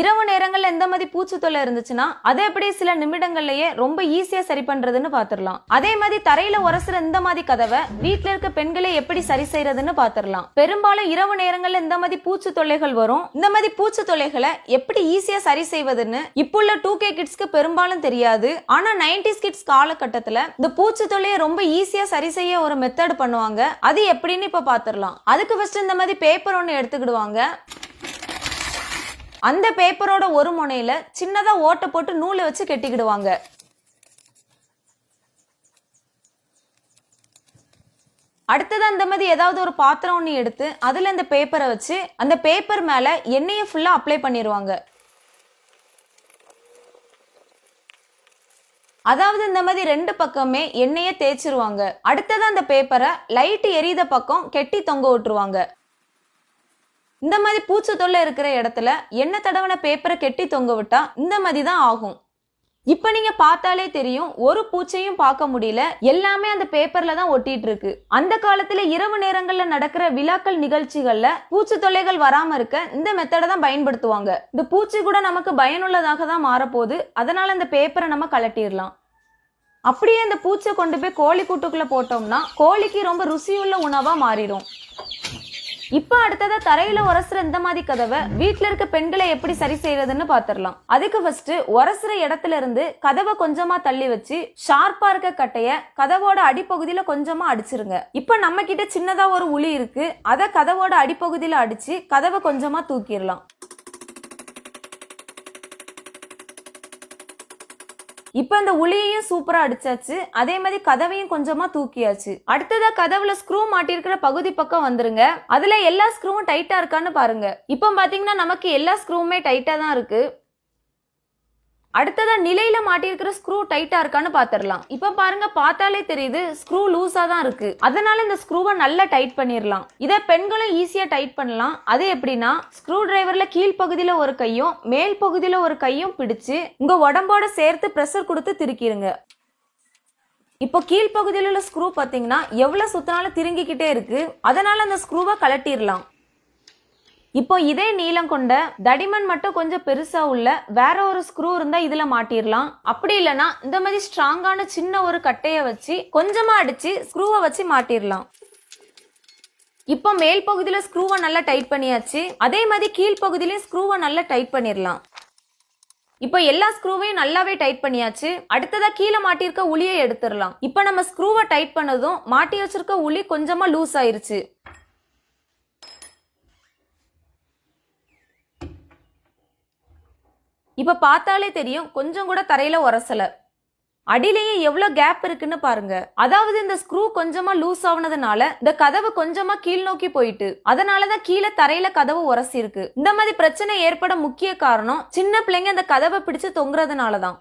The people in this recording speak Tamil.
இரவு நேரங்களில் எந்த மாதிரி பூச்சி தொல்லை இருந்துச்சுன்னா அதை எப்படி சில நிமிடங்கள்லயே ரொம்ப ஈஸியா சரி பண்றதுன்னு பாத்துரலாம். அதே மாதிரி தரையில உரசுற இந்த மாதிரி கதவை வீட்டுல இருக்க பெண்களை எப்படி சரி செய்யறதுன்னு பாத்துரலாம். பெரும்பாலும் இரவு நேரங்கள்ல இந்த மாதிரி பூச்சி தொல்லைகள் வரும். இந்த மாதிரி பூச்சி தொல்லைகளை எப்படி ஈஸியா சரி செய்வதுன்னு இப்போ உள்ள டூ கே கிட்ஸ்க்கு பெரும்பாலும் தெரியாது. ஆனா நைன்டிஸ் கிட்ஸ் காலகட்டத்துல இந்த பூச்சி தொல்லையை ரொம்ப ஈஸியா சரி செய்ய ஒரு மெத்தட் பண்ணுவாங்க. அது எப்படின்னு இப்ப பாத்துரலாம். அதுக்கு ஃபர்ஸ்ட் இந்த மாதிரி பேப்பர் ஒன்று எடுத்துக்கிடுவாங்க. அந்த பேப்பரோட ஒரு முனையில சின்னதா ஓட்டை போட்டு நூலை வச்சு கெட்டிக்கிடுவாங்க. அடுத்தது அந்த மாதிரி ஏதாவது ஒரு பாத்திரம் ஒன்று எடுத்து அதில் இந்த பேப்பரை வச்சு அந்த பேப்பர் மேலே எண்ணெயை ஃபுல்லாக அப்ளை பண்ணிடுவாங்க அதாவது இந்த மாதிரி ரெண்டு பக்கமே எண்ணெயை தேய்ச்சிருவாங்க. அடுத்தது அந்த பேப்பரை லைட் எரியுத பக்கம் கெட்டி தொங்க விட்டுருவாங்க. இந்த மாதிரி பூச்சி தொல்லை இருக்கிற இடத்துல எண்ணெய் தடவன பேப்பரை கெட்டி தொங்க விட்டா இந்த மாதிரி தான் ஆகும். இப்போ நீங்க பார்த்தாலே தெரியும் ஒரு பூச்சையும் பார்க்க முடியல எல்லாமே அந்த பேப்பர்ல தான் ஒட்டிட்டு இருக்கு. அந்த காலத்துல இரவு நேரங்கள்ல நடக்கிற விழாக்கள் நிகழ்ச்சிகள்ல பூச்சி தொல்லைகள் வராம இருக்க இந்த மெத்தடை தான் பயன்படுத்துவாங்க. இந்த பூச்சி கூட நமக்கு பயனுள்ளதாக தான் மாறப்போகுது அதனால அந்த பேப்பரை நம்ம கலட்டிடலாம். அப்படியே அந்த பூச்சை கொண்டு போய் கோழி கூட்டுக்குள்ள போட்டோம்னா கோழிக்கு ரொம்ப ருசியுள்ள உணவா மாறிடும். இப்ப அடுத்ததா தரையில உரசுற இந்த மாதிரி கதவை வீட்ல இருக்க பெண்களை எப்படி சரி செய்யறதுன்னு பாத்திரலாம். அதுக்கு ஃபர்ஸ்ட் உரசுற இடத்துல இருந்து கதவை கொஞ்சமா தள்ளி வச்சு ஷார்ப்பா இருக்க கட்டைய கதவோட அடிப்பகுதியில கொஞ்சமா அடிச்சிருங்க. இப்ப நம்ம கிட்ட சின்னதா ஒரு உளி இருக்கு. அத கதவோட அடிப்பகுதியில அடிச்சு கதவை கொஞ்சமா தூக்கிடலாம் இப்போ இந்த உளியையும் சூப்பரா அடிச்சாச்சு. அதே மாதிரி கதவையும் கொஞ்சமா தூக்கியாச்சு. அடுத்ததா கதவுல ஸ்க்ரூ மாட்டியிருக்கிற பகுதி பக்கம் வந்துருங்க. அதுல எல்லா ஸ்க்ரூவும் டைட்டா இருக்கான்னு பாருங்க. இப்போ பாத்தீங்கன்னா நமக்கு எல்லா ஸ்க்ரூவுமே டைட்டா தான் இருக்கு. அடுத்ததாக நிலையில மாட்டியிருக்கிற ஸ்க்ரூ டைட்டா இருக்கான்னு பாத்திரலாம். இப்ப பாருங்க பார்த்தாலே தெரியுது ஸ்க்ரூ லூஸா தான் இருக்கு. அதனால இந்த ஸ்க்ரூவை நல்லா டைட் பண்ணிடலாம் இதை பெண்களும் ஈஸியா டைட் பண்ணலாம். அது எப்படின்னா ஸ்க்ரூ டிரைவர்ல கீழ் ஒரு கையும் மேல் பகுதியில ஒரு கையும் பிடிச்சு உங்க உடம்போட சேர்த்து ப்ரெஷர் கொடுத்து திருக்கிருங்க. இப்போ கீழ்ப்பகுதியில் உள்ள ஸ்க்ரூ பார்த்தீங்கன்னா எவ்வளோ சுத்தினாலும் திருங்கிக்கிட்டே இருக்கு. அதனால அந்த ஸ்க்ரூவை கலட்டிடலாம் இப்போ இதே நீளம் கொண்ட தடிமன் மட்டும் கொஞ்சம் பெருசா உள்ள வேற ஒரு ஸ்க்ரூ இருந்தா இதுல மாட்டிடலாம். அப்படி இல்லைன்னா இந்த மாதிரி ஸ்ட்ராங்கான சின்ன ஒரு கட்டைய வச்சு கொஞ்சமா அடிச்சு ஸ்க்ரூவை வச்சு மாட்டிடலாம். இப்போ மேல் பகுதியில் ஸ்க்ரூவை நல்லா டைட் பண்ணியாச்சு. அதே மாதிரி கீழ் பகுதியிலயும் ஸ்க்ரூவை நல்லா டைட் பண்ணிடலாம். இப்போ எல்லா ஸ்க்ரூவையும் நல்லாவே டைட் பண்ணியாச்சு. அடுத்ததா கீழே மாட்டியிருக்க உளியை எடுத்துடலாம். இப்போ நம்ம ஸ்க்ரூவை டைட் பண்ணதும் மாட்டி வச்சிருக்க உளி கொஞ்சமா லூஸ் ஆயிருச்சு. இப்ப பார்த்தாலே தெரியும் கொஞ்சம் கூட தரையில உரசல. அடியிலேயே எவ்வளோ கேப் இருக்குன்னு பாருங்க. அதாவது இந்த ஸ்க்ரூ கொஞ்சமா லூஸ் ஆனதுனால இந்த கதவு கொஞ்சமா கீழ் நோக்கி போயிட்டு அதனாலதான் கீழே தரையில கதவு உரசி இருக்கு இந்த மாதிரி பிரச்சனை ஏற்பட முக்கிய காரணம் சின்ன பிள்ளைங்க இந்த கதவை பிடிச்சு தொங்குறதுனாலதான்.